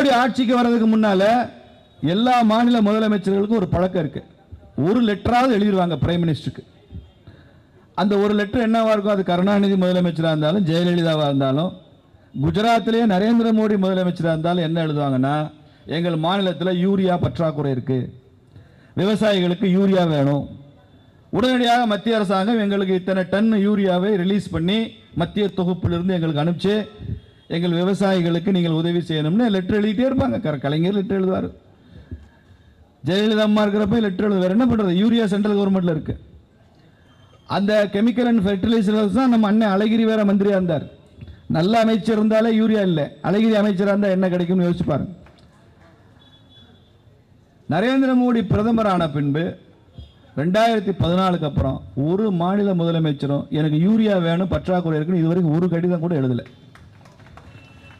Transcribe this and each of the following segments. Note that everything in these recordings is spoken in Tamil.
மோடி ஆட்சிக்கு வர்றதுக்கு முன்னால எல்லா மாநில முதலமைச்சர்களுக்கும் ஒரு பழக்கம் இருக்கு. ஒரு லெட்டராவது எழுதிடுவாங்க பிரைம் மினிஸ்டருக்கு. அந்த ஒரு லெட்டர் என்னவா இருக்கும் அது கருணாநிதி முதலமைச்சராக இருந்தாலும் ஜெயலலிதாவாக இருந்தாலும் குஜராத்திலேயே நரேந்திர மோடி முதலமைச்சராக இருந்தாலும் என்ன எழுதுவாங்கன்னா எங்கள் மாநிலத்தில் யூரியா பற்றாக்குறை இருக்கு. விவசாயிகளுக்கு யூரியா வேணும். உடனடியாக மத்திய அரசாங்கம் எங்களுக்கு இத்தனை டன் யூரியாவை ரிலீஸ் பண்ணி மத்திய தொகுப்பிலிருந்து எங்களுக்கு அனுப்பிச்சு எங்கள் விவசாயிகளுக்கு நீங்கள் உதவி செய்யணும்னு லெட்டர் எழுதிட்டே இருப்பாங்க. கர- கலைஞர் லெட்டர் எழுதுவார். ஜெயலலிதா அம்மா இருக்கிறப்ப லெட்டர் எழுதுவார். என்ன பண்ணுறது யூரியா சென்ட்ரல் கவர்மெண்ட்டில் இருக்கு. அந்த கெமிக்கல் அண்ட் ஃபெர்டிலைசர்ஸ் தான் நம்ம அண்ணன் அழகிரி வேற மந்திரியாக இருந்தார். நல்ல அமைச்சர் இருந்தாலே யூரியா இல்லை. அழகிரி அமைச்சராக இருந்தால் என்ன கிடைக்கும்னு யோசிச்சு பாருங்க. நரேந்திர மோடி பிரதமரான பின்பு ரெண்டாயிரத்தி பதினாலுக்கு அப்புறம் ஒரு மாநில முதலமைச்சரும் எனக்கு யூரியா வேணும் பற்றாக்குறை இருக்குன்னு இதுவரைக்கும் ஒரு கடிதம் கூட எழுதலை.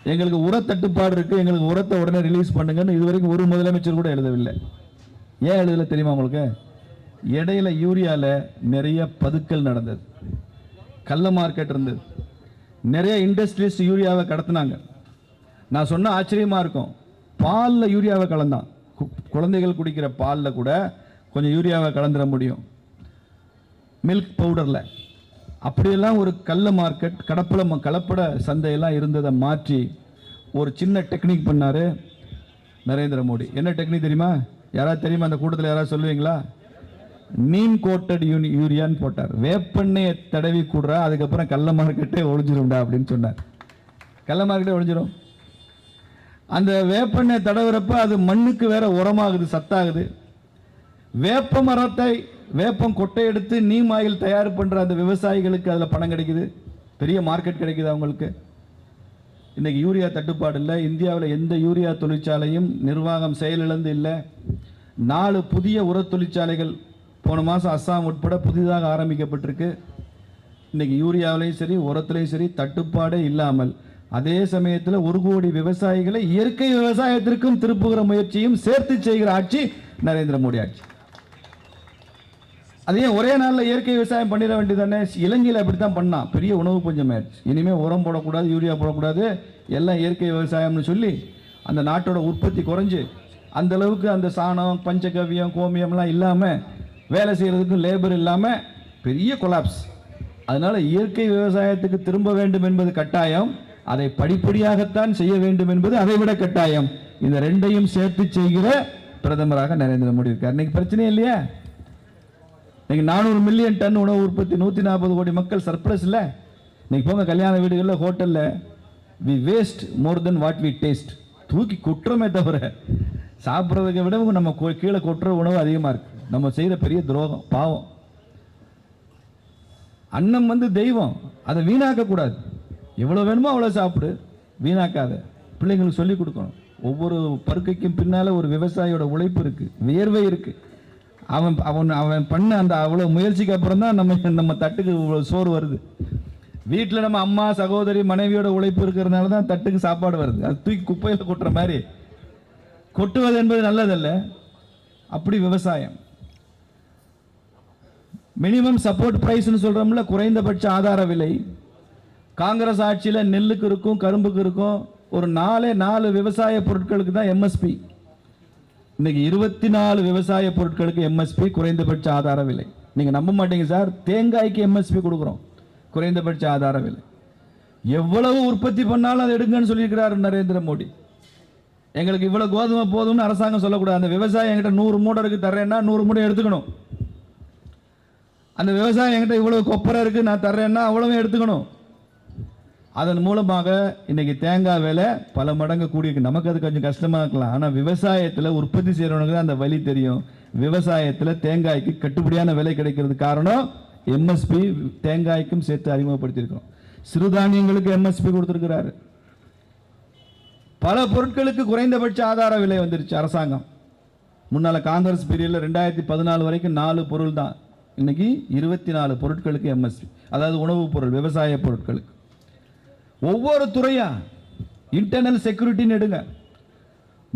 எங்களுக்கு உர தட்டுப்பாடு இருக்கு. எங்களுக்கு உரத்தை உடனே ரிலீஸ் பண்ணுங்கன்னு இதுவரைக்கும் ஒரு முதலமைச்சர் கூட எழுதவில்லை. ஏன் எழுதல தெரியுமா உங்களுக்கு? இடையில யூரியாவில் நிறைய பதுக்கல் நடந்தது. கள்ள மார்க்கெட் இருந்தது. நிறைய இண்டஸ்ட்ரீஸ் யூரியாவை கடத்தினாங்க. நான் சொன்ன ஆச்சரியமாக இருக்கும். பாலில் யூரியாவை கலந்தான். குழந்தைகள் குடிக்கிற பாலில் கூட கொஞ்சம் யூரியாவை கலந்துட முடியும். மில்க் பவுடரில் அப்படியெல்லாம் ஒரு கள்ள மார்க்கெட் கடப்பல ம- கலப்பட சந்தையெல்லாம் இருந்ததை மாற்றி ஒரு சின்ன டெக்னிக் பண்ணார் நரேந்திர மோடி. என்ன டெக்னிக் தெரியுமா? யாராவது தெரியுமா? அந்த கூட்டத்தில் யாராவது சொல்லுவீங்களா? நீம் கோட்டட் யூனி யூரியான்னு போட்டார். வேப்பெண்ணெயை தடவி கூடுறா அதுக்கப்புறம் கள்ள மார்க்கெட்டே ஒழிஞ்சிரும்டா அப்படின்னு சொன்னார். கள்ள மார்க்கெட்டே ஒழிஞ்சிரும் அந்த வேப்பெண்ணெய் தடவுறப்ப அது மண்ணுக்கு வேற உரமாகுது சத்தாகுது. வேப்ப மரத்தை வேப்பம் கொட்டை எடுத்து நீம் ஆயில் தயார் பண்ணுற அந்த விவசாயிகளுக்கு அதில் பணம் கிடைக்குது. பெரிய மார்க்கெட் கிடைக்குது அவங்களுக்கு இன்றைக்கி யூரியா தட்டுப்பாடு இல்லை. இந்தியாவில் எந்த யூரியா தொழிற்சாலையும் நிர்வாகம் செயலிழந்து இல்லை. நாலு புதிய உர தொழிற்சாலைகள் போன மாதம் அஸ்ஸாம் உட்பட புதிதாக ஆரம்பிக்கப்பட்டிருக்கு. இன்றைக்கி யூரியாவிலையும் சரி உரத்துலையும் சரி தட்டுப்பாடே இல்லாமல் அதே சமயத்தில் ஒரு கோடி விவசாயிகளை இயற்கை விவசாயத்திற்கும் திருப்புகிற முயற்சியும் சேர்த்து செய்கிற ஆட்சி நரேந்திர மோடி ஆட்சி. அதே ஒரே நாளில் இயற்கை விவசாயம் பண்ணிட வேண்டியதானே இலங்கையில் அப்படி தான் பண்ணான் பெரிய உணவு பஞ்சம் ஆயிடுச்சு இனிமேல் உரம் போடக்கூடாது யூரியா போடக்கூடாது. எல்லாம் இயற்கை விவசாயம்னு சொல்லி அந்த நாட்டோட உற்பத்தி குறைஞ்சு அந்த அளவுக்கு அந்த சாணம் பஞ்சகவியம் கோமியம்லாம் இல்லாமல் வேலை செய்கிறதுக்கு லேபர் இல்லாமல் பெரிய கொலாப்ஸ் அதனால் இயற்கை விவசாயத்துக்கு திரும்ப வேண்டும் என்பது கட்டாயம். அதை படிப்படியாகத்தான் செய்ய வேண்டும் என்பது அதை விட கட்டாயம். இந்த ரெண்டையும் சேர்த்து செய்கிற பிரதமராக நரேந்திர மோடி இருக்கார். இன்னைக்கு பிரச்சனையே இல்லையா? இன்றைக்கி நானூறு மில்லியன் டன் உணவு உற்பத்தி நூற்றி நாற்பது கோடி மக்கள் சர்ப்ளஸ் இல்லை இன்னைக்கு போங்க கல்யாண வீடுகளில் ஹோட்டலில் we waste more then what we taste தூக்கி கொட்டுறோமே தவிர சாப்பிட்றதுக்கு விட நம்ம கொ- கீழே கொட்டுற உணவு அதிகமாக இருக்குது நம்ம செய்கிற பெரிய துரோகம் பாவம். அன்னம் வந்து தெய்வம். அதை வீணாக்கக்கூடாது எவ்வளோ வேணுமோ அவ்வளோ சாப்பிடு. வீணாக்காத. பிள்ளைங்களுக்கு சொல்லிக் கொடுக்கணும். ஒவ்வொரு பருக்கைக்கும் பின்னால் ஒரு விவசாயியோட உழைப்பு இருக்குது வியர்வை இருக்குது அவன் அவன் அவன் பண்ண அந்த அவ்வளோ முயற்சிக்கு அப்புறம் தான் நம்ம நம்ம தட்டுக்கு இவ்வளோ சோறு வருது. வீட்டில் நம்ம அம்மா சகோதரி மனைவியோட உழைப்பு இருக்கிறதுனால தான் தட்டுக்கு சாப்பாடு வருது. அது தூக்கி குப்பையில் கொட்டுற மாதிரி. கொட்டுவது என்பது நல்லதல்ல. அப்படி விவசாயம். மினிமம் சப்போர்ட் ப்ரைஸ்னு சொல்கிறோம்ல குறைந்தபட்ச ஆதார விலை. காங்கிரஸ் ஆட்சியில் நெல்லுக்கு இருக்கும் கரும்புக்கு இருக்கும் ஒரு நாலே நாலு விவசாய பொருட்களுக்கு தான் எம்எஸ்பி இன்னைக்கு இருபத்தி நாலு விவசாய பொருட்களுக்கு எம்எஸ்பி குறைந்தபட்ச ஆதார விலை நீங்க நம்ப மாட்டீங்க சார். தேங்காய்க்கு எம்எஸ்பி கொடுக்குறோம். குறைந்தபட்ச ஆதார விலை எவ்வளவு உற்பத்தி பண்ணாலும் அதை எடுங்கன்னு சொல்லியிருக்கிறார் நரேந்திர மோடி. எங்களுக்கு இவ்வளவு கோதுமை போதும்னு அரசாங்கம் சொல்லக்கூடாது. அந்த விவசாயம் எங்கிட்ட நூறு மூடை இருக்கு தர்றேன்னா நூறு மூடை எடுத்துக்கணும். அந்த விவசாயம் எங்கிட்ட இவ்வளவு கொப்பரை இருக்கு நான் தர்றேன்னா அவ்வளவு எடுத்துக்கணும். அதன் மூலமாக இன்னைக்கு தேங்காய் விலை பல மடங்கு கூடியிருக்கு. நமக்கு அது கொஞ்சம் கஷ்டமாக இருக்கலாம். ஆனால் விவசாயத்தில் உற்பத்தி செய்கிறவனுக்கு தான் அந்த வழி தெரியும். விவசாயத்தில் தேங்காய்க்கு கட்டுப்படியான விலை கிடைக்கிறது காரணம் எம்எஸ்பி தேங்காய்க்கும் சேர்த்து அறிமுகப்படுத்தியிருக்கிறோம். சிறுதானியங்களுக்கு எம்எஸ்பி கொடுத்துருக்கிறாரு. பல பொருட்களுக்கு குறைந்தபட்ச ஆதார விலை வந்துருச்சு அரசாங்கம். முன்னால் காங்கிரஸ் பீரியடில் ரெண்டாயிரத்தி பதினாலு வரைக்கும் நாலு பொருள் தான். இன்னைக்கு இருபத்தி நாலு பொருட்களுக்கு எம்எஸ்பி அதாவது உணவுப் பொருள் விவசாய பொருட்களுக்கு. ஒவ்வொரு துறையும் இன்டர்னல் செக்யூரிட்டின்னு எடுங்க.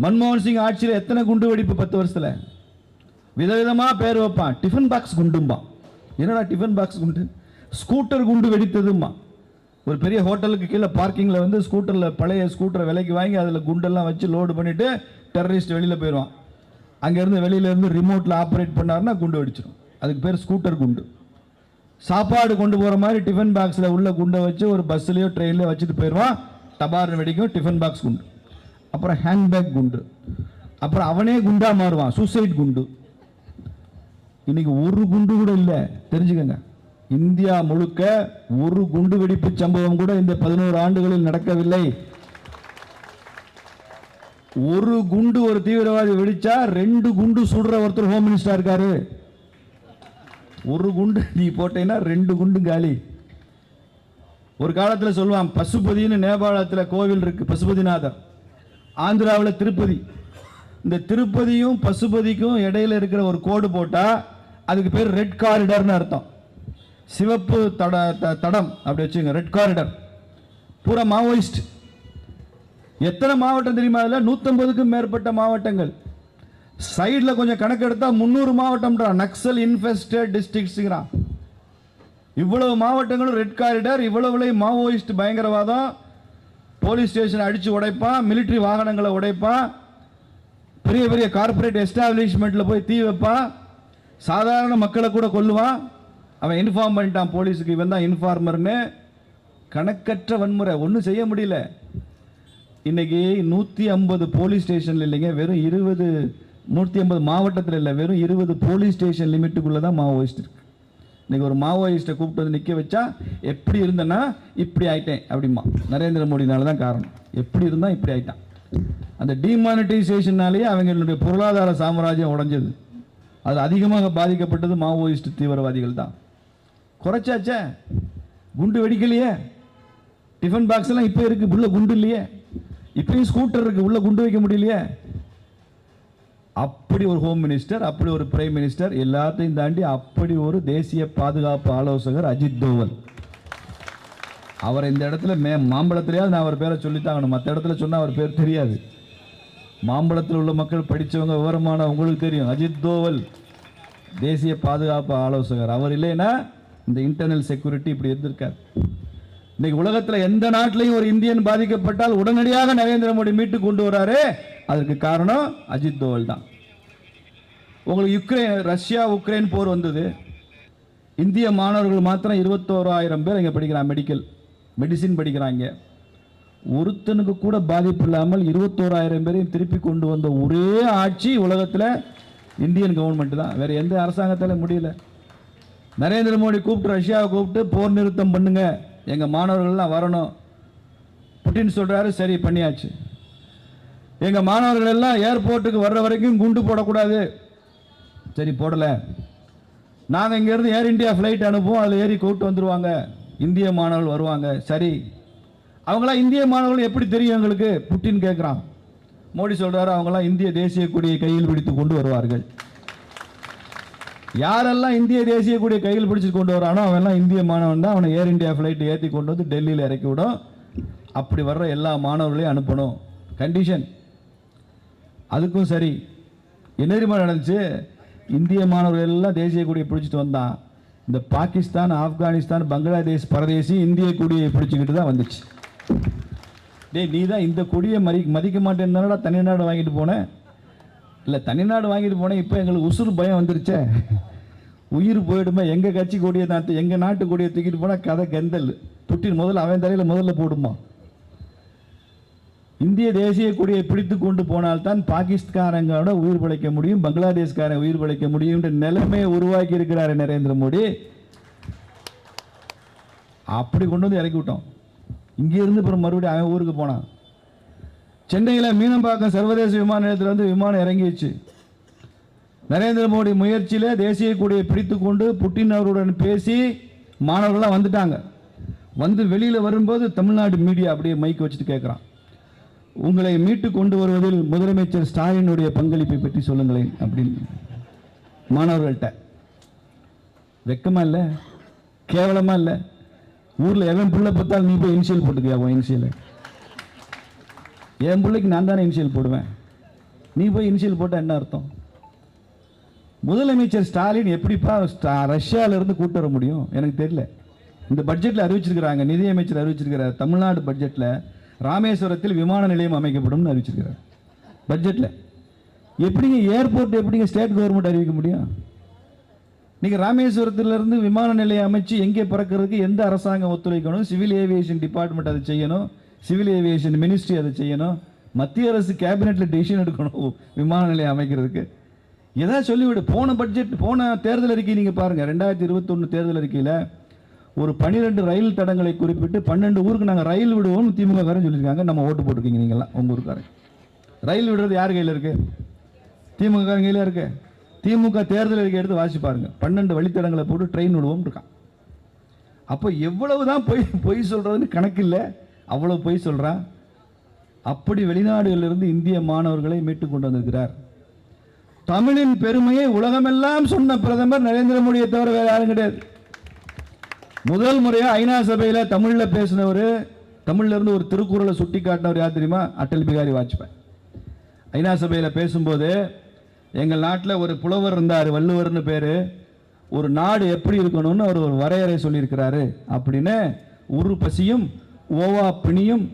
மன்மோகன் சிங் ஆட்சியில் எத்தனை குண்டு வெடிப்பு பத்து வருஷத்தில்? விதவிதமாக பேர் வைப்பான். டிஃபன் பாக்ஸ் குண்டும்பான். என்னடா டிஃபன் பாக்ஸ் குண்டு? ஸ்கூட்டர் குண்டு வெடித்ததும்மா ஒரு பெரிய ஹோட்டலுக்கு கீழே பார்க்கிங்கில் வந்து ஸ்கூட்டரில் பழைய ஸ்கூட்டரை விலைக்கு வாங்கி அதில் குண்டெல்லாம் வச்சு லோடு பண்ணிவிட்டு டெரரிஸ்ட் வெளியில் போயிடுவான். அங்கேருந்து வெளியிலேருந்து ரிமோட்டில் ஆப்ரேட் பண்ணாருன்னா குண்டு வெடிச்சிடும் அதுக்கு பேர் ஸ்கூட்டர் குண்டு. சாப்பாடு கொண்டு போகிற மாதிரி டிஃபன் பாக்ஸில் உள்ள குண்டை வச்சு ஒரு பஸ்ஸுலேயோ ட்ரெயின்லையோ வச்சுட்டு போயிடுவான் டபார்னு வெடிக்கும் டிஃபன் பாக்ஸ் குண்டு. அப்புறம் ஹேண்ட்பேக் குண்டு. அப்புறம் அவனே குண்டாக மாறுவான் சூசைட் குண்டு. இன்னைக்கு ஒரு குண்டு கூட இல்லை. தெரிஞ்சுக்கங்க. இந்தியா முழுக்க ஒரு குண்டு வெடிப்பு சம்பவம் கூட இந்த பதினோரு ஆண்டுகளில் நடக்கவில்லை. ஒரு குண்டு ஒரு தீவிரவாதி வெடிச்சா ரெண்டு குண்டு சுடுற ஒருத்தர் ஹோம் மினிஸ்டர் இருக்காரு. ஒரு குண்டு நீ போட்டேன்னா ரெண்டு குண்டு காலி. ஒரு காலத்தில் சொல்லுவான் பசுபதினு நேபாளத்தில் கோவில் இருக்குது பசுபதிநாதர். ஆந்திராவில் திருப்பதி. இந்த திருப்பதியும் பசுபதிக்கும் இடையில இருக்கிற ஒரு கோடு போட்டால் அதுக்கு பேர் ரெட் காரிடர்னு அர்த்தம். சிவப்பு தட த- தடம் அப்படி வச்சுங்க ரெட் காரிடர். பூரா மாவோயிஸ்ட். எத்தனை மாவட்டம் தெரியுமா அதில்? நூற்றம்பதுக்கும் மேற்பட்ட மாவட்டங்கள். சைடில் கொஞ்சம் கணக்கு எடுத்தா முந்நூறு மாவட்டம்ன்றான் நக்சல் இன்ஃபெஸ்டட் டிஸ்ட்ரிக்ட்ஸுங்கிறான் இவ்வளவு மாவட்டங்களும் ரெட் காரிடர் இவ்வளவுலையும் மாவோயிஸ்ட் பயங்கரவாதம். போலீஸ் ஸ்டேஷன் அடித்து உடைப்பான் மிலிட்டரி வாகனங்களை உடைப்பான் பெரிய பெரிய கார்ப்பரேட் எஸ்டாப்ளிஷ்மெண்ட்டில் போய் தீ வைப்பான் சாதாரண மக்களை கூட கொல்லுவான் அவன் இன்ஃபார்ம் பண்ணிட்டான் போலீஸுக்கு இவன் தான் இன்ஃபார்மர்னு கணக்கற்ற வன்முறை ஒன்றும் செய்ய முடியல. இன்னைக்கு நூற்றி ஐம்பது போலீஸ் ஸ்டேஷன் இல்லைங்க வெறும் இருபது நூற்றி ஐம்பது மாவட்டத்தில் இல்லை வெறும் இருபது போலீஸ் ஸ்டேஷன் லிமிட்டுக்குள்ளே தான் மாவோயிஸ்ட் இருக்கு இன்றைக்கி ஒரு மாவோயிஸ்ட்டை கூப்பிட்டு வந்து நிற்க வச்சா எப்படி இருந்தேன்னா இப்படி ஆயிட்டேன் அப்படிமா நரேந்திர மோடினால தான் காரணம். எப்படி இருந்தால் இப்படி ஆயிட்டான். அந்த டிமானிட்டைசேஷனாலேயே அவங்களுடைய பொருளாதார சாம்ராஜ்யம் உடஞ்சது. அது அதிகமாக பாதிக்கப்பட்டது மாவோயிஸ்ட் தீவிரவாதிகள் தான். குறைச்சாச்சே? குண்டு வெடிக்கலையே? டிஃபன் பாக்ஸ் எல்லாம் இப்போ இருக்கு உள்ள குண்டு இல்லையே? இப்பயும் ஸ்கூட்டர் இருக்கு உள்ள குண்டு வைக்க முடியலையே? அப்படி ஒரு ஹோம் மினிஸ்டர் அப்படி ஒரு பிரைம் மினிஸ்டர் எல்லாத்தையும் தாண்டி அப்படி ஒரு தேசிய பாதுகாப்பு ஆலோசகர் அஜித் தோவல். அவர் இந்த இடத்துல மே மாம்பழத்திலேயாவது நான் அவர் பேரை சொல்லித்தாங்கணும். மற்ற இடத்துல சொன்னால் அவர் பேர் தெரியாது. மாம்பழத்தில் உள்ள மக்கள் படித்தவங்க விவரமான உங்களுக்கு தெரியும். அஜித் தோவல் தேசிய பாதுகாப்பு ஆலோசகர். அவர் இல்லைன்னா இந்த இன்டர்னல் செக்யூரிட்டி இப்படி இருந்திருக்கார். இன்னைக்கு உலகத்தில் எந்த நாட்டிலையும் ஒரு இந்தியன் பாதிக்கப்பட்டால் உடனடியாக நரேந்திர மோடி மீட்டு கொண்டு வராரு. அதற்கு காரணம் அஜித் தோவல் தான். உங்களுக்கு யுக்ரைன் ரஷ்யா உக்ரைன் போர் வந்தது. இந்திய மாணவர்கள் மாத்திரம் இருபத்தோராயிரம் பேர் இங்கே படிக்கிறாங்க மெடிக்கல் மெடிசின் படிக்கிறாங்க. ஒருத்தனுக்கு கூட பாதிப்பு இல்லாமல் இருபத்தோராயிரம் பேரையும் திருப்பி கொண்டு வந்த ஒரே ஆட்சி உலகத்தில் இந்தியன் கவர்மெண்ட் தான். வேறு எந்த அரசாங்கத்தால முடியல. நரேந்திர மோடி கூப்பிட்டு ரஷ்யாவை கூப்பிட்டு போர் நிறுத்தம் பண்ணுங்க. எங்கள் மாணவர்கள்லாம் வரணும். புட்டின் சொல்கிறாரு சரி பண்ணியாச்சு. எங்கள் மாணவர்கள் எல்லாம் ஏர்போர்ட்டுக்கு வர்ற வரைக்கும் குண்டு போடக்கூடாது. சரி போடலை. நாங்கள் இங்கேருந்து ஏர் இந்தியா ஃப்ளைட் அனுப்புவோம் அதில் ஏறி கூப்பிட்டு வந்துருவாங்க. இந்திய மாணவர்கள் வருவாங்க. சரி. அவங்களாம் இந்திய மாணவர்கள் எப்படி தெரியும் எங்களுக்கு? புட்டின் கேட்குறான் மோடி சொல்றாரு அவங்களாம் இந்திய தேசிய கொடியை கையில் பிடித்து கொண்டு வருவார்கள். யாரெல்லாம் இந்திய தேசிய கொடியை கையில் பிடிச்சு கொண்டு வரானோ அவன்லாம் இந்திய மாணவன் தான். அவனை ஏர் இந்தியா ஃப்ளைட் ஏற்றி கொண்டு வந்து டெல்லியில் இறக்கி விடும். அப்படி வர்ற எல்லா மாணவர்களையும் அனுப்பணும். கண்டிஷன் அதுக்கும் சரி. என்ன நடந்துச்சு? இந்திய மாணவர்கள் எல்லாம் தேசிய கொடியை பிடிச்சிட்டு வந்தான். இந்த பாகிஸ்தான் ஆப்கானிஸ்தான் பங்களாதேஷ் பரதேசி இந்திய கொடியை பிடிச்சிக்கிட்டு தான் வந்துச்சு. டேய் நீ தான் இந்த கொடியை மதி மதிக்க மாட்டேன்னா தனிநாடு வாங்கிட்டு போனேன் இல்லை தனிநாடு வாங்கிட்டு போனேன் இப்போ எங்களுக்கு உசுறு பயம் வந்துருச்சே. உயிர் போயிடுமா எங்கள் கட்சி கொடியை தான் எங்கள் நாட்டு கொடியை தூக்கிட்டு போனால் கதை கெந்தல். புட்டின் முதல்ல அவன் தலையில் முதல்ல போடுமா? இந்திய தேசிய கொடியை பிடித்து கொண்டு போனால்தான் பாகிஸ்தானங்களோட உயிர் பிழைக்க முடியும் பங்களாதேஷ்காரன் உயிர் பிழைக்க முடியும் என்ற நிலைமையை உருவாக்கி இருக்கிறார் நரேந்திர மோடி. அப்படி கொண்டு வந்து இறக்கி விட்டோம். இங்கேருந்து அப்புறம் மறுபடியும் அவன் ஊருக்கு போனான். சென்னையில் மீனம்பாக்கம் சர்வதேச விமான நிலையத்தில் வந்து விமானம் இறங்கிடுச்சு. நரேந்திர மோடி முயற்சியில் தேசிய கொடியை பிடித்து கொண்டு புட்டின் அவருடன் பேசி மாணவர்கள்லாம் வந்துட்டாங்க. வந்து வெளியில் வரும்போது தமிழ்நாடு மீடியா அப்படியே மைக் வச்சுட்டு கேட்குறான் உங்களை மீட்டு கொண்டு வருவதில் முதலமைச்சர் ஸ்டாலினுடைய பங்களிப்பை பற்றி சொல்லுங்களேன் அப்படின்னு மாணவர்கள்ட்ட. வெக்கமாக இல்லை? கேவலமாக இல்லை? ஊரில் எவன் பிள்ளை பார்த்தாலும் நீ போய் இனிஷியல் போட்டுக்கியா உன் இனிஷியலை என் பிள்ளைக்கு நான் தானே இனிஷியல் போடுவேன்? நீ போய் இனிஷியல் போட்டால் என்ன அர்த்தம்? முதலமைச்சர் ஸ்டாலின் எப்படிப்பா ஸ்டா- ரஷ்யால இருந்து கூட்டு வர முடியும்? எனக்கு தெரியல. இந்த பட்ஜெட்டில் அறிவிச்சிருக்கிறாங்க நிதியமைச்சர் அறிவிச்சிருக்கிற தமிழ்நாடு பட்ஜெட்டில் ராமேஸ்வரத்தில் விமான நிலையம் அமைக்கப்படும்னு அறிவிச்சிருக்கிறார். பட்ஜெட்டில் எப்படிங்க ஏர்போர்ட் எப்படிங்க ஸ்டேட் கவர்மெண்ட் அறிவிக்க முடியும்? நீங்கள் ராமேஸ்வரத்திலிருந்து விமான நிலையம் அமைச்சு எங்கே பறக்கிறதுக்கு எந்த அரசாங்கம் ஒத்துழைக்கணும்? சிவில் ஏவியேஷன் டிபார்ட்மெண்ட் அதை செய்யணும். சிவில் ஏவியேஷன் மினிஸ்ட்ரி அதை செய்யணும். மத்திய அரசு கேபினெட்டில் டிசிஷன் எடுக்கணும் விமான நிலையம் அமைக்கிறதுக்கு. ஏதாவது சொல்லிவிடு. போன பட்ஜெட் போன தேர்தல் அறிக்கை நீங்கள் பாருங்கள் ரெண்டாயிரத்தி இருபத்தொன்று தேர்தல் அறிக்கையில் ஒரு பன்னிரெண்டு ரயில் தடங்களை குறிப்பிட்டு பன்னெண்டு ஊருக்கு நாங்கள் ரயில் விடுவோம்னு திமுக காரன் சொல்லியிருக்காங்க. நம்ம ஓட்டு போட்டிருக்கீங்க நீங்களாம் உங்கள் ஊருக்காரங்க ரயில் விடுறது யார் கையில் இருக்கு? திமுக காரன் கையில் இருக்கு. திமுக தேர்தல் அறிக்கை எடுத்து வாசி பாருங்க. பன்னெண்டு வழித்தடங்களை போட்டு ட்ரெயின் விடுவோம் இருக்கான். அப்போ எவ்வளவு தான் பொய் பொய் சொல்கிறதுன்னு கணக்கு இல்லை. அவ்வளோ பொய் சொல்கிறான் அப்படி வெளிநாடுகளிலிருந்து இந்திய மாணவர்களை மீட்டு கொண்டு வந்திருக்கிறார். தமிழின் பெருமையை உலகமெல்லாம் சொன்ன பிரதமர் நரேந்திர மோடியை தவிர வேறு யாரும் கிடையாது. முதல் முறையா ஐநா சபையில தமிழ்ல பேசினவர் தமிழ்ல இருந்து ஒரு திருக்குறளை சுட்டி காட்டினவர் யார் தெரியுமா? அட்டல் பிகாரி வாஜ்பாய். ஐநா சபையில பேசும்போது எங்கள் நாட்டில் ஒரு புலவர் இருந்தார் வள்ளுவர்னு பேரு ஒரு நாடு எப்படி இருக்கணும்னு அவர் ஒரு வரையறை சொல்லியிருக்கிறாரு அப்படின்னு உரு பசியும் ஓவா பிணியும்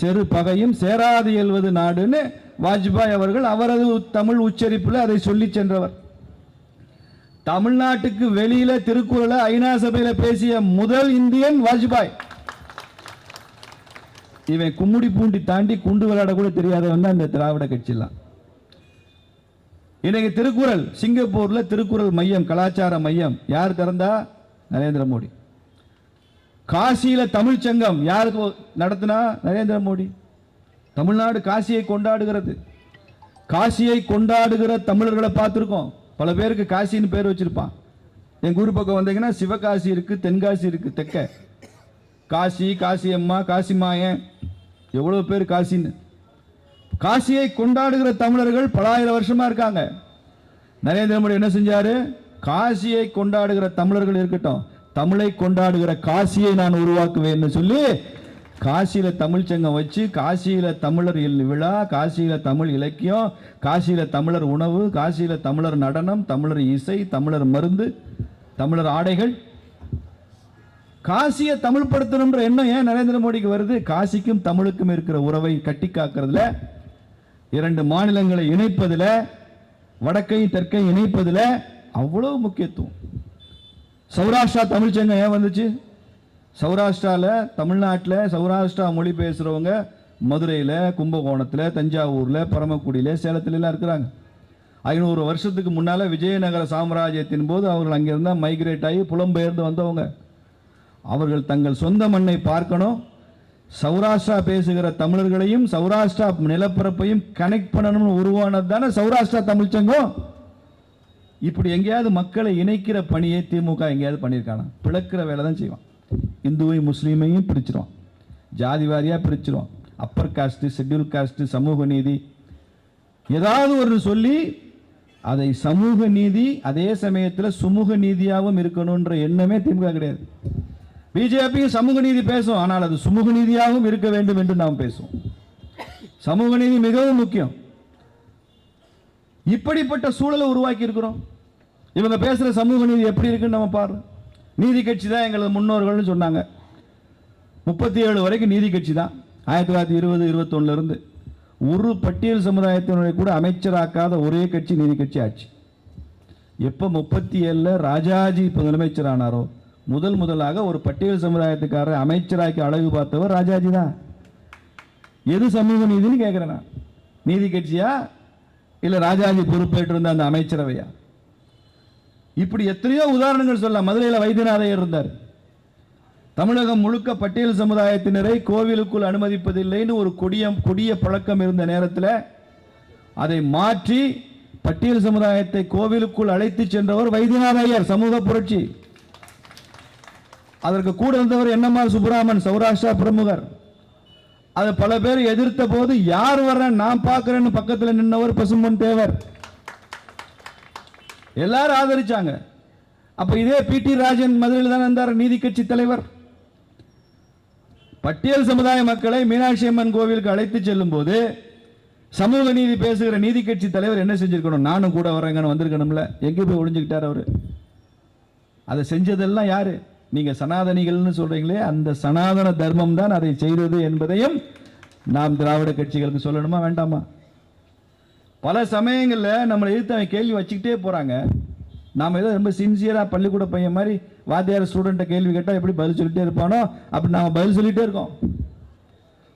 செரு பகையும் சேராது எழுவது நாடுன்னு வாஜ்பாய் அவர்கள் அவரது தமிழ் உச்சரிப்பில் அதை சொல்லி சென்றவர். தமிழ்நாட்டுக்கு வெளியில திருக்குறளை ஐநா சபையில பேசிய முதல் இந்தியன் வாஜ்பாய். இவன் கும்முடி பூண்டி தாண்டி குண்டு விளையாட கூட தெரியாதவன் தான் இந்த திராவிட கட்சியெல்லாம் இன்னைக்கு திருக்குறள் சிங்கப்பூர்ல திருக்குறள் மையம் கலாச்சார மையம் யார் திறந்தா? நரேந்திர மோடி. காசியில தமிழ் சங்கம் யாருக்கு நடத்தினா? நரேந்திர மோடி. தமிழ்நாடு காசியை கொண்டாடுகிறது. காசியை கொண்டாடுகிற தமிழர்களை பார்த்துருக்கோம். பல பேருக்கு காசின்னு பேர் வச்சுருப்பான். எங்கள் ஊர் பக்கம் வந்தீங்கன்னா சிவகாசி இருக்குது தென்காசி இருக்குது தெக்க. காசி காசி அம்மா காசி மாயன் எவ்வளோ பேர் காசின்னு. காசியை கொண்டாடுகிற தமிழர்கள் பல ஆயிரம் வருஷமாக இருக்காங்க. நரேந்திர மோடி என்ன செஞ்சாரு? காசியை கொண்டாடுகிற தமிழர்கள் இருக்கட்டும் தமிழை கொண்டாடுகிற காசியை நான் உருவாக்குவேன்னு சொல்லி காசியில் தமிழ் சங்கம் வச்சு காசியில் தமிழர் இல் விழா காசியில் தமிழ் இலக்கியம் காசியில் தமிழர் உணவு காசியில் தமிழர் நடனம் தமிழர் இசை தமிழர் மருந்து தமிழர் ஆடைகள். காசியை தமிழ் படுத்தணுன்ற எண்ணம் ஏன் நரேந்திர மோடிக்கு வருது? காசிக்கும் தமிழுக்கும் இருக்கிற உறவை கட்டி காக்கிறதுல இரண்டு மாநிலங்களை இணைப்பதில் வடக்கையும் தெற்கையும் இணைப்பதில் அவ்வளோ முக்கியத்துவம். சௌராஷ்டிரா தமிழ்ச்சங்கம் ஏன் வந்துச்சு? சௌராஷ்டிராவில் தமிழ்நாட்டில் சௌராஷ்டிரா மொழி பேசுகிறவங்க மதுரையில் கும்பகோணத்தில் தஞ்சாவூரில் பரமக்குடியில் சேலத்துலலாம் இருக்கிறாங்க. ஐநூறு வருஷத்துக்கு முன்னால் விஜயநகர சாம்ராஜ்யத்தின் போது அவர்கள் அங்கேருந்தால் மைக்ரேட் ஆகி புலம்பெயர்ந்து வந்தவங்க. அவர்கள் தங்கள் சொந்த மண்ணை பார்க்கணும். சௌராஷ்டிரா பேசுகிற தமிழர்களையும் சௌராஷ்டிரா நிலப்பரப்பையும் கனெக்ட் பண்ணணும்னு உருவானது தானே சௌராஷ்டிரா தமிழ்ச்சங்கம் இப்படி எங்கேயாவது மக்களை இணைக்கிற பணியை திமுக எங்கேயாவது பண்ணியிருக்கானா? பிளக்கிற வேலை தான் செய்வான். இந்துவையும் முஸ்லீமையும் பிரிச்சிரும். ஜாதி வாரியாக பிரிச்சிரும். அப்பர் காஸ்ட் ஷெட்யூல் காஸ்ட் சமூக நீதி. ஏதாவது ஒரு சொல்லி அதை சமூக நீதி அதே சமயத்தில் சுமூக நீதியாகவும் இருக்கணுன்ற எண்ணமே திமுக கிடையாது. பிஜேபியும் சமூக நீதி பேசும் ஆனால் அது சுமூக நீதியாகவும் இருக்க வேண்டும் என்று நாம் பேசுவோம். சமூக நீதி மிகவும் முக்கியம். இப்படிப்பட்ட சூழலை உருவாக்கி இருக்கிறோம் இவங்க பேசுற சமூக நீதி எப்படி இருக்குன்னு நம்ம பாரு நீதி கட்சி தான் எங்களது முன்னோர்கள்னு சொன்னாங்க. முப்பத்தி ஏழு வரைக்கும் நீதி கட்சி தான். ஆயிரத்தி தொள்ளாயிரத்தி இருபது இருபத்தொன்னுல இருந்து ஒரு பட்டியல் சமுதாயத்தினுடைய கூட அமைச்சராக்காத ஒரே கட்சி நீதி கட்சி ஆச்சு. எப்போ முப்பத்தி ஏழில் ராஜாஜி இப்போ முதலமைச்சர் ஆனாரோ முதல் முதலாக ஒரு பட்டியல் சமுதாயத்துக்காரர் அமைச்சராக்கி அழகு பார்த்தவர் ராஜாஜி தான். எது சமூக நீதினு கேட்குறேன் நான். நீதி கட்சியா? இல்லை ராஜாஜி பொறுப்பேற்றிருந்த அந்த அமைச்சரவையா? இப்படி எத்தனையோ உதாரணங்கள் சொல்லலாம். மதுரையில் வைத்தியநாதையர் இருந்தார். தமிழகம் முழுக்க பட்டியல் சமுதாயத்தினரை கோவிலுக்குள் அனுமதிப்பதில்லைன்னு ஒரு கொடிய கொடிய பழக்கம் இருந்த நேரத்தில் அதை மாற்றி பட்டியல் சமுதாயத்தை கோவிலுக்குள் அழைத்து சென்றவர் வைத்தியநாத ஐயர் சமூக புரட்சி. அதற்கு கூட இருந்தவர் என்னம்மா சுப்பிராமன் சௌராஷ்டிரா பிரமுகர். அதை பல பேர் எதிர்த்த போது யார் வர்றேன்? நான் பார்க்குறேன்னு பக்கத்தில் நின்றவர் பசும்பொன் தேவர். எல்லாரும் ஆதரிச்சாங்க. அப்ப இதே பி டி ராஜன் மதுரையில் தான் இருந்தார் நீதி கட்சி தலைவர். பட்டியல் சமுதாய மக்களை மீனாட்சி அம்மன் கோவிலுக்கு அழைத்து செல்லும் போது சமூக நீதி பேசுகிற நீதி கட்சி தலைவர் என்ன செஞ்சிருக்கணும்? நானும் கூட வரேங்கன்னு வந்திருக்கணும்ல. எங்கே போய் ஒழிஞ்சுக்கிட்டார் அவர்? அதை செஞ்சதெல்லாம் யாரு? நீங்க சனாதனிகள்னு சொல்றீங்களே அந்த சனாதன தர்மம் தான் அதை செய்தது என்பதையும் நாம் திராவிட கட்சிகளுக்கு சொல்லணுமா? வேண்டாமா? பல சமயங்களில் நம்மளை எதிர்த்து அவன் கேள்வி வச்சுக்கிட்டே போகிறாங்க நாம் ஏதோ ரொம்ப சின்சியராக பள்ளிக்கூட பையன் மாதிரி வாத்தியார் ஸ்டூடெண்ட்டை கேள்வி கேட்டால் எப்படி பதில் சொல்லிட்டே இருப்பானோ அப்படி நாம் பதில் சொல்லிட்டே இருக்கோம்.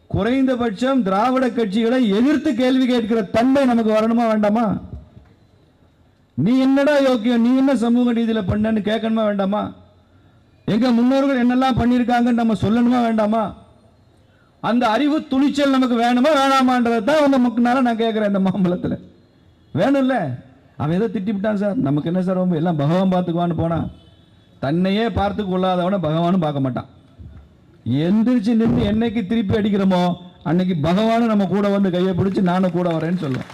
குறைந்தபட்சம் திராவிட கட்சிகளை எதிர்த்து கேள்வி கேட்கிற தன்மை நமக்கு வரணுமா வேண்டாமா? நீ என்னடா யோக்கியம்? நீ என்ன சமூக ரீதியில் பண்ணன்னு கேட்கணுமா வேண்டாமா? எங்கள் முன்னோர்கள் என்னெல்லாம் பண்ணியிருக்காங்கன்னு நம்ம சொல்லணுமா வேண்டாமா? அந்த அறிவு துணிச்சல் நமக்கு வேணுமா வேணாமான்றதை தான் வந்து முக்கினால நான் கேட்குறேன் இந்த மாம்பழத்தில். வேணும்ல? அவன் ஏதோ திட்டிவிட்டான் சார். நமக்கு என்ன சார் ரொம்ப? எல்லாம் பகவான் பார்த்துக்குவான்னு போனா தன்னையே பார்த்து கொள்ளாதவனை பகவானும் பார்க்க மாட்டான். எந்திரிச்சு நின்று என்னைக்கு திருப்பி அடிக்கிறோமோ அன்னைக்கு பகவானும் நம்ம கூட வந்து கையை பிடிச்சி நானும் கூட வரேன்னு சொல்லுவோம்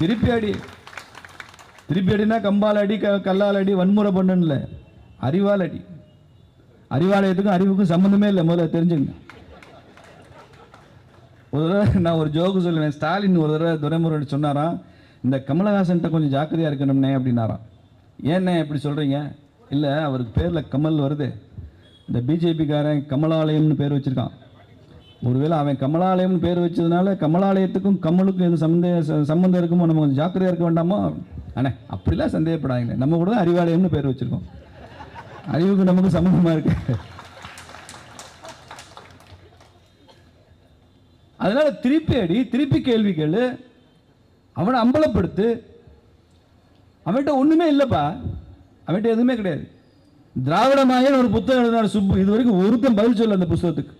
திருப்பி அடி. திருப்பி அடினா கம்பால் அடி க கல்லால் அடி வன்முறை பண்ணுன்னு அறிவால் அடி. அறிவாலயத்துக்கும் அறிவுக்கும் சம்மந்தமே இல்லை. முதல்ல தெரிஞ்சுங்க ஒரு தடவை நான் ஒரு ஜோக்கு சொல்லுவேன். ஸ்டாலின் ஒரு தடவை துரைமுருகன் சொன்னாராம் இந்த கமலஹாசன்ட்ட கொஞ்சம் ஜாக்கிரதையாக இருக்கணும்னே அப்படின்னாராம். ஏண்ணே இப்படி சொல்கிறீங்க இல்லை அவருக்கு பேரில் கமல் வருது. இந்த பிஜேபிக்காரன் கமலாலயம்னு பேர் வச்சுருக்கான். ஒருவேளை அவன் கமலாலயம்னு பேர் வச்சதுனால கமலாலயத்துக்கும் கமலுக்கும் எது சம்மந்த சம்மந்தம் இருக்குமோ? நம்ம கொஞ்சம் ஜாக்கிரதையாக இருக்க வேண்டாமோ? அண்ணே அப்படிலாம் சந்தேகப்படாதீங்க. நம்ம கூட தான் அறிவாலயம்னு பேர் வச்சுருக்கோம். அறிவுக்கு நமக்கு சம்மந்தமாக இருக்குது அதனால திருப்பி அடி திருப்பி கேள்வி கேளு. அவனை அம்பலப்படுத்து. அவன்கிட்ட ஒண்ணுமே இல்லைப்பா. அவன்கிட்ட எதுவுமே கிடையாது. திராவிட மாயன் ஒரு புத்தகம் எழுதினார் சுப்பு. இது வரைக்கும் ஒருத்தன் பதில் சொல்ல அந்த புத்தகத்துக்கு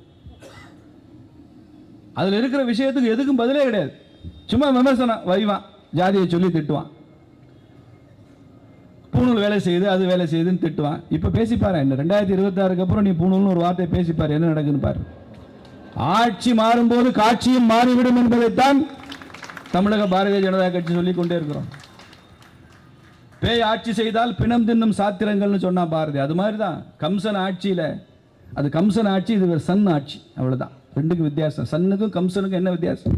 அதுல இருக்கிற விஷயத்துக்கு எதுக்கும் பதிலே கிடையாது. சும்மா விமர்சனம். வைவான். ஜாதியை சொல்லி திட்டுவான். பூணூல் வேலை செய்யுது அது வேலை செய்யுதுன்னு திட்டுவான். இப்போ பேசிப்பாரு என்ன? ரெண்டாயிரத்தி இருபத்தாறுக்கு அப்புறம் நீ பூணூல்னு ஒரு வார்த்தையை பேசிப்பார். என்ன நடக்குதுன்னு பாரு. ஆட்சி மாறும்போது காட்சியும் மாறிவிடும் என்பதைத்தான் தமிழக பாரதிய ஜனதா கட்சி சொல்லிக் கொண்டே இருக்கிறோம். பேய் ஆட்சி செய்தால் பிணம் தின்னும் சாத்திரங்கள்னு சொன்னா பாரதி அது மாதிரி தான் கம்சன் ஆட்சியில் அது கம்சன் ஆட்சி இது ஒரு சன் ஆட்சி அவ்வளோதான் ரெண்டுக்கும் வித்தியாசம். சன்னுக்கும் கம்சனுக்கும் என்ன வித்தியாசம்?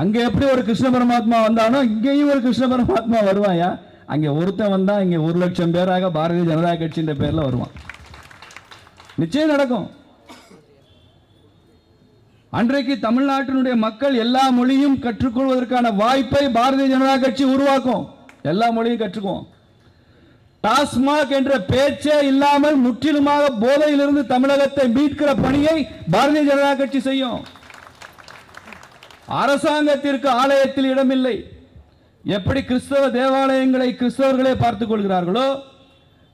அங்கே எப்படி ஒரு கிருஷ்ண பரமாத்மா வந்தானோ இங்கேயும் ஒரு கிருஷ்ண பரமாத்மா வருவாயா? அங்கே ஒருத்தன் வந்தால் இங்கே ஒரு லட்சம் பேராக பாரதிய ஜனதா கட்சின்ற பேரில் வருவான். நிச்சயம் நடக்கும். அன்றைக்கு தமிழ்நாட்டினுடைய மக்கள் எல்லா மொழியும் கற்றுக்கொள்வதற்கான வாய்ப்பை பாரதிய ஜனதா கட்சி உருவாக்கும். எல்லா மொழியும் கற்றுக்குவோம் டாஸ்மாக் என்ற பேச்சே இல்லாமல் முற்றிலுமாக போதையிலிருந்து தமிழகத்தை மீட்கிற பணியை பாரதிய ஜனதா கட்சி செய்யும். அரசாங்கத்திற்கு ஆலயத்தில் இடமில்லை. எப்படி கிறிஸ்தவ தேவாலயங்களை கிறிஸ்தவர்களே பார்த்துக் கொள்கிறார்களோ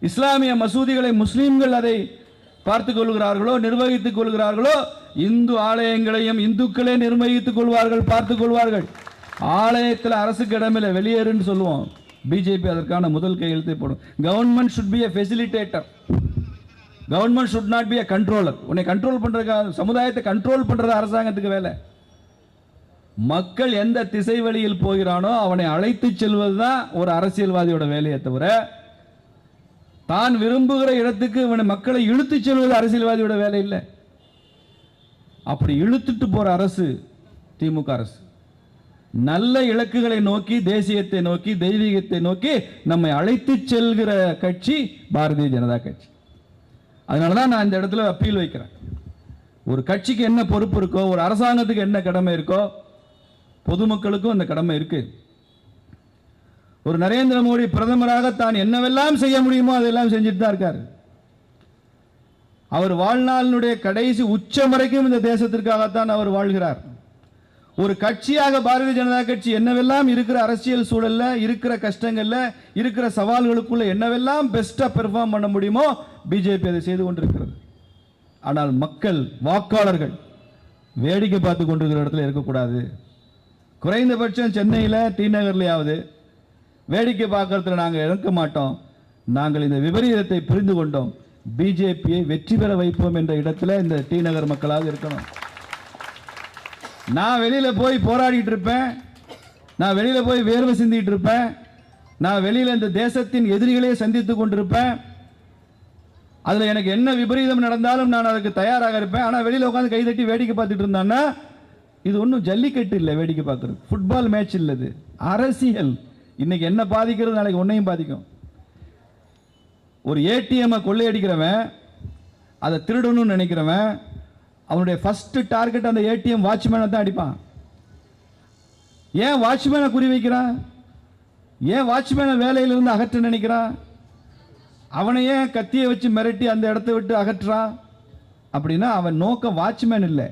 இஸ்லாமிய மசூதிகளை முஸ்லீம்கள் அதை பார்த்துக் கொள்கிறார்களோ நிர்வகித்துக் கொள்கிறார்களோ இந்து ஆலயங்களையும் இந்துக்களே நிர்வகித்துக் கொள்வார்கள் பார்த்துக் கொள்வார்கள். ஆலயத்தில் அரசுக்கு இடமில்லை வெளியேறுன்னு சொல்லுவோம். பிஜேபி அதற்கான முதல் கையெழுத்தை போடும். Government should be a facilitator government should not be a controller உன்னை கண்ட்ரோல் பண்ணுறதுக்காக சமுதாயத்தை கண்ட்ரோல் பண்ணுறது அரசாங்கத்துக்கு வேலை. மக்கள் எந்த திசை வழியில் போகிறானோ அவனை அழைத்து செல்வதுதான் ஒரு அரசியல்வாதியோட வேலையை தவிர தான் விரும்புகிற இடத்துக்கு இவனை மக்களை இழுத்து செல்வது அரசியல்வாதியோட வேலை இல்லை அப்படி இழுத்துட்டு போற அரசு திமுக அரசு. நல்ல இலக்குகளை நோக்கி தேசியத்தை நோக்கி தெய்வீகத்தை நோக்கி நம்மை அழைத்து செல்கிற கட்சி பாரதிய ஜனதா கட்சி. அதனால தான் நான் இந்த இடத்துல அப்பீல் வைக்கிறேன். ஒரு கட்சிக்கு என்ன பொறுப்பு இருக்கோ ஒரு அரசாங்கத்துக்கு என்ன கடமை இருக்கோ பொதுமக்களுக்கும் அந்த கடமை இருக்குது ஒரு நரேந்திர மோடி பிரதமராக தான் என்னவெல்லாம் செய்ய முடியுமோ அதெல்லாம் செஞ்சுட்டு தான் இருக்கார். அவர் வாழ்நாளினுடைய கடைசி உச்சம் வரைக்கும் இந்த தேசத்திற்காகத்தான் அவர் வாழ்கிறார். ஒரு கட்சியாக பாரதிய ஜனதா கட்சி என்னவெல்லாம் இருக்கிற அரசியல் சூழல்ல இருக்கிற கஷ்டங்கள்ல இருக்கிற சவால்களுக்குள்ள என்னவெல்லாம் பெஸ்டா பெர்ஃபார்ம் பண்ண முடியுமோ பிஜேபி அதை செய்து கொண்டிருக்கிறது. ஆனால் மக்கள் வாக்காளர்கள் வேடிக்கை பார்த்து கொண்டிருக்கிற இடத்துல இருக்கக்கூடாது. குறைந்தபட்சம் சென்னையில் டி நகர்லையாவது வேடிக்கை பார்க்கறதுல நாங்கள் இறக்க மாட்டோம். நாங்கள் இந்த விபரீதத்தை புரிந்து கொண்டோம். பிஜேபியை வெற்றி பெற வைப்போம் என்ற இடத்துல இந்த டி நகர் மக்களாக இருக்கணும். நான் வெளியில் போய் போராடிட்டு இருப்பேன். நான் வெளியில் போய் வேர்வை சிந்திட்டு இருப்பேன். நான் வெளியில் இந்த தேசத்தின் எதிரிகளே சந்தித்து கொண்டிருப்பேன். அதில் எனக்கு என்ன விபரீதம் நடந்தாலும் நான் அதுக்கு தயாராக இருப்பேன். ஆனால் வெளியில் உட்காந்து கைதட்டி வேடிக்கை பார்த்துட்டு இருந்தான்னா இது ஒன்றும் ஜல்லிக்கட்டு இல்லை வேடிக்கை பார்க்கறது ஃபுட்பால் மேட்ச் இல்லை இது. அரசியல். இன்னைக்கு என்ன பாதிக்கிறது? நாளைக்கு ஒன்றையும் பாதிக்கும். ஒரு ஏடிஎம்மை கொள்ளையடிக்கிறவன் அதை திருடணும்னு நினைக்கிறவன் அவனுடைய ஃபஸ்ட்டு டார்கெட் அந்த ஏடிஎம் வாட்ச்மேனை தான் அடிப்பான். ஏன் வாட்ச்மேனை குறி வைக்கிறான்? ஏன் வாட்ச்மேனை வேலையிலிருந்து அகற்ற நினைக்கிறான்? அவனை ஏன் கத்தியை வச்சு மிரட்டி அந்த இடத்த விட்டு அகற்றுறான் அப்படின்னா அவன் நோக்கம் வாட்ச்மேன் இல்லை.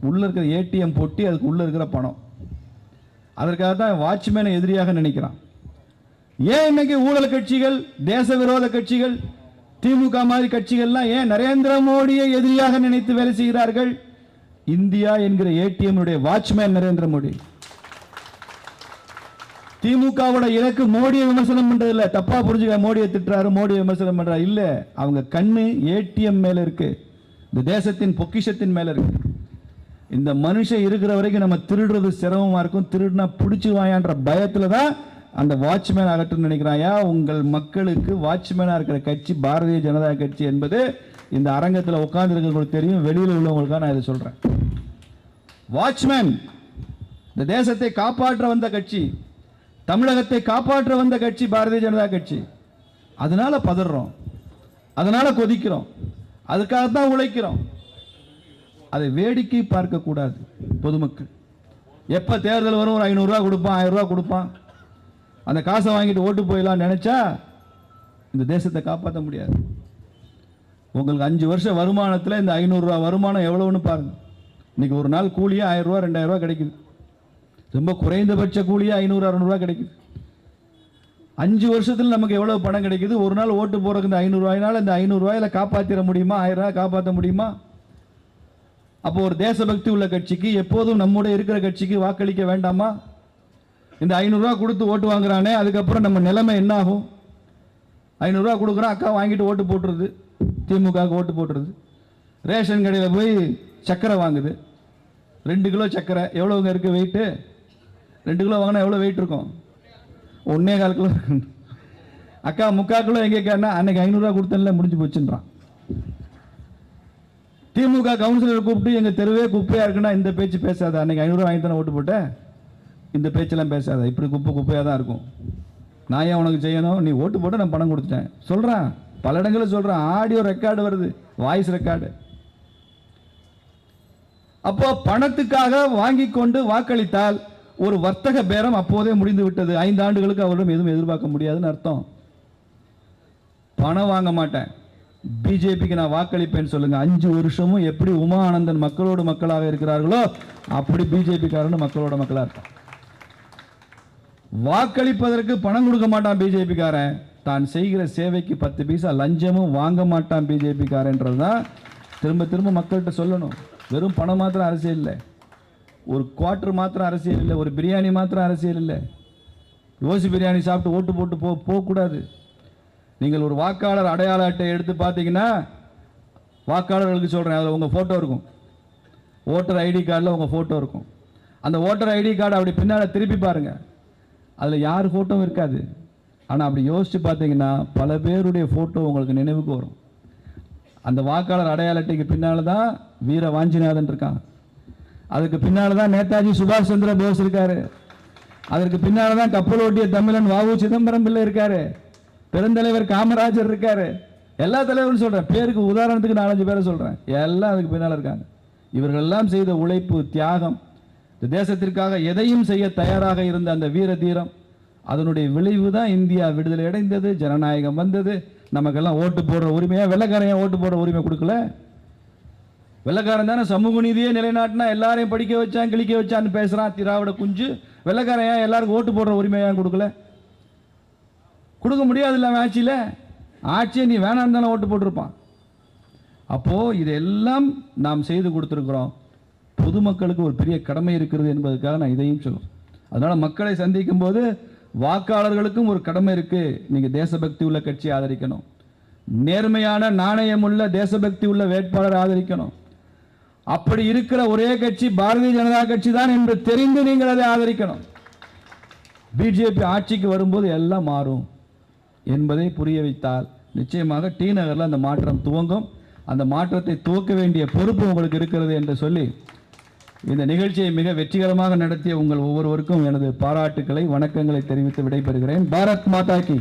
உள்ளே இருக்கிற ஏடிஎம் பொட்டி அதுக்கு உள்ளே இருக்கிற பணம். அதற்காக தான் வாட்ச்மேனை எதிரியாக நினைக்கிறான். ஏன் இன்னைக்கு ஊழல் கட்சிகள் தேச விரோத கட்சிகள் திமுக மாதிரி கட்சிகள்லாம் ஏன் நரேந்திர மோடியை எதிரியாக நினைத்து வேலை செய்கிறார்கள்? இந்தியா என்கிற ஏடிஎம் வாட்ச்மேன் நரேந்திர மோடி. திமுகவோட இலக்கு மோடியை விமர்சனம் பண்றது இல்ல தப்பா புரிஞ்சுக்க மோடியை திட்டுறாரு மோடியை விமர்சனம் பண்றாரு. இல்ல அவங்க கண்ணு ஏடிஎம் மேல இருக்கு. இந்த தேசத்தின் பொக்கிஷத்தின் மேல இருக்கு. இந்த மனுஷன் இருக்கிற வரைக்கும் நம்ம திருடுறது சிரமமாக இருக்கும். திருடுனா பிடிச்சிவாயான்ற வாயான்ற தான் அந்த வாட்ச்மேன் அகற்றுன்னு நினைக்கிறாயா உங்கள் மக்களுக்கு வாட்ச்மேனாக இருக்கிற கட்சி பாரதிய ஜனதா கட்சி என்பது இந்த அரங்கத்தில் உட்கார்ந்து இருக்கிறவங்களுக்கு தெரியும். வெளியில் உள்ளவங்களுக்காக நான் இதை சொல்கிறேன் வாட்ச்மேன் இந்த தேசத்தை காப்பாற்ற வந்த கட்சி தமிழகத்தை காப்பாற்ற வந்த கட்சி பாரதிய ஜனதா கட்சி. அதனால் பதறோம். அதனால் கொதிக்கிறோம். அதுக்காக தான் உழைக்கிறோம். அதை வேடிக்கை பார்க்கக்கூடாது பொதுமக்கள். எப்போ தேர்தல் வரும் ஒரு ஐநூறுரூவா கொடுப்பான் ஆயிரரூவா கொடுப்பான். அந்த காசை வாங்கிட்டு ஓட்டு போயிடலாம்னு நினச்சா இந்த தேசத்தை காப்பாற்ற முடியாது. உங்களுக்கு அஞ்சு வருஷம் வருமானத்தில் இந்த ஐநூறுரூவா வருமானம் எவ்வளோன்னு பாருங்க. இன்றைக்கி ஒரு நாள் கூலியே ஆயிரம் ரூபா கிடைக்குது. ரொம்ப குறைந்தபட்ச கூலியே ஐநூறு அறநூறுவா கிடைக்குது. அஞ்சு வருஷத்தில் நமக்கு எவ்வளோ பணம் கிடைக்குது? ஒரு நாள் ஓட்டு போகிறதுக்கு இந்த ஐநூறுரூவாயினால் இந்த ஐநூறுரூவாயில் காப்பாற்றிட முடியுமா? ஆயிரம் ரூபாய் காப்பாற்ற முடியுமா? அப்போ ஒரு தேசபக்தி உள்ள கட்சிக்கு எப்போதும் நம்முடைய இருக்கிற கட்சிக்கு வாக்களிக்க வேண்டாமா? இந்த ஐநூறுரூவா கொடுத்து ஓட்டு வாங்குறானே அதுக்கப்புறம் நம்ம நிலைமை என்ன ஆகும் ஐநூறுரூவா கொடுக்குறோம் அக்கா வாங்கிட்டு ஓட்டு போட்டுருது. திமுகவுக்கு ஓட்டு போட்டுருது. ரேஷன் கடையில் போய் சக்கரை வாங்குது. ரெண்டு கிலோ சக்கரை எவ்வளோங்க இருக்குது வெயிட்டு ரெண்டு கிலோ வாங்கினா எவ்வளோ வெயிட் இருக்கும்? ஒன்னே கால் கிலோ. அக்கா முக்கால் கிலோ எங்கே கேட்டா அன்னைக்கு ஐநூறுரூவா கொடுத்தேன்ல முடிஞ்சு போச்சுன்றான். திமுக கவுன்சிலர் கூப்பிட்டு எங்கள் தெருவே குப்பையாக இருக்குன்னா இந்த பேச்சு பேசாத. அன்னைக்கு ஐநூறுரூவா வாங்கி தானே ஓட்டு போட்டேன். இந்த பேச்செல்லாம் பேசாத. இப்படி குப்பை குப்பையாக தான் இருக்கும். நான் ஏன் உனக்கு செய்யணும்? நீ ஓட்டு போட்டு நான் பணம் கொடுத்துட்டேன். சொல்கிறேன் பல இடங்களில் சொல்கிறேன் ஆடியோ ரெக்கார்டு வருது. வாய்ஸ் ரெக்கார்டு அப்போ பணத்துக்காக வாங்கி கொண்டு வாக்களித்தால் ஒரு வர்த்தக பேரம் அப்போதே முடிந்து விட்டது. ஐந்து ஆண்டுகளுக்கு அவரிடம் எதுவும் எதிர்பார்க்க முடியாதுன்னு அர்த்தம். பணம் வாங்க மாட்டேன். பிஜேபிக்கு நான் வாக்களிப்பேன்னு சொல்லுங்க. அஞ்சு வருஷமும் எப்படி உமா ஆனந்தன் மக்களோடு மக்களாக இருக்கிறார்களோ அப்படி பிஜேபிக்காரன் மக்களோட மக்களாக இருக்கான் வாக்களிப்பதற்கு பணம் கொடுக்க மாட்டான் பிஜேபிக்காரன். தான் செய்கிற சேவைக்கு பத்து பைசா லஞ்சமும் வாங்க மாட்டான் பிஜேபிக்காரன்றது தான் திரும்ப திரும்ப மக்கள்கிட்ட சொல்லணும். வெறும் பணம் மாத்திரம் அரசியல் இல்லை. ஒரு குவார்டர் மாத்திரம் அரசியல் இல்லை. ஒரு பிரியாணி மாத்திரம் அரசியல் இல்லை. ரோசி பிரியாணி சாப்பிட்டு ஓட்டு போட்டு போ போகக்கூடாது. நீங்கள் ஒரு வாக்காளர் அடையாள அட்டை எடுத்து பார்த்தீங்கன்னா வாக்காளர்களுக்கு சொல்கிறேன் அதில் உங்கள் ஃபோட்டோ இருக்கும். ஓட்டர் ஐடி கார்டில் உங்கள் ஃபோட்டோ இருக்கும். அந்த ஓட்டர் ஐடி கார்டு அப்படி பின்னால் திருப்பி பாருங்கள் அதில் யார் ஃபோட்டோவும் இருக்காது. ஆனால் அப்படி யோசித்து பார்த்தீங்கன்னா பல பேருடைய ஃபோட்டோ உங்களுக்கு நினைவுக்கு வரும். அந்த வாக்காளர் அடையாள அட்டைக்கு பின்னால் தான் வீர வாஞ்சிநாதன் இருக்கான். அதுக்கு பின்னால் தான் நேதாஜி சுபாஷ் சந்திர போஸ் இருக்காரு. அதற்கு பின்னால் தான் கப்பல் ஓட்டிய தமிழன் வாவு சிதம்பரம் பிள்ளை இருக்காரு. பெருந்தலைவர் காமராஜர் இருக்காரு. எல்லா தலைவரும் சொல்கிறேன் பேருக்கு உதாரணத்துக்கு நாலஞ்சு பேரை சொல்கிறேன் எல்லாம் அதுக்கு பின்னால் இருக்காங்க. இவர்கள் எல்லாம் செய்த உழைப்பு தியாகம் இந்த தேசத்திற்காக எதையும் செய்ய தயாராக இருந்த அந்த வீர தீரம் அதனுடைய விளைவு தான் இந்தியா விடுதலை அடைந்தது ஜனநாயகம் வந்தது. நமக்கெல்லாம் ஓட்டு போடுற உரிமையாக வெள்ளக்காரன் ஓட்டு போடுற உரிமை கொடுக்கல? வெள்ளக்காரன் தானே சமூக நீதியே நிலைநாட்டினா எல்லாரையும் படிக்க வச்சான் கிழிக்க வச்சான்னு பேசுகிறான் திராவிட குஞ்சு. வெள்ளக்காரன் ஏன் எல்லாருக்கும் ஓட்டு போடுற உரிமையாக கொடுக்கல? கொடுக்க முடியாது இல்லாம ஆட்சியில்? ஆட்சியை நீ வேணாம் தானே ஓட்டு போட்டிருப்பான். அப்போது இதெல்லாம் நாம் செய்து கொடுத்துருக்குறோம். பொதுமக்களுக்கு ஒரு பெரிய கடமை இருக்கிறது என்பதற்காக நான் இதையும் சொல்லுவேன் அதனால மக்களை சந்திக்கும் போது வாக்காளர்களுக்கும் ஒரு கடமை இருக்குது நீங்கள் தேசபக்தி உள்ள கட்சியை ஆதரிக்கணும். நேர்மையான நாணயம் உள்ள தேசபக்தி உள்ள வேட்பாளர் ஆதரிக்கணும். அப்படி இருக்கிற ஒரே கட்சி பாரதிய ஜனதா கட்சி தான் என்று தெரிந்து நீங்கள் அதை ஆதரிக்கணும். பிஜேபி ஆட்சிக்கு வரும்போது எல்லாம் மாறும். என்பதை புரிய வைத்தால் நிச்சயமாக டி நகரில் அந்த மாற்றம் துவங்கும். அந்த மாற்றத்தை துவக்க வேண்டிய பொறுப்பு உங்களுக்கு இருக்கிறது என்று சொல்லி இந்த நிகழ்ச்சியை மிக வெற்றிகரமாக நடத்திய உங்கள் ஒவ்வொருவருக்கும் எனது பாராட்டுக்களை வணக்கங்களை தெரிவித்து விடைபெறுகிறேன். பாரத் மாதா கி.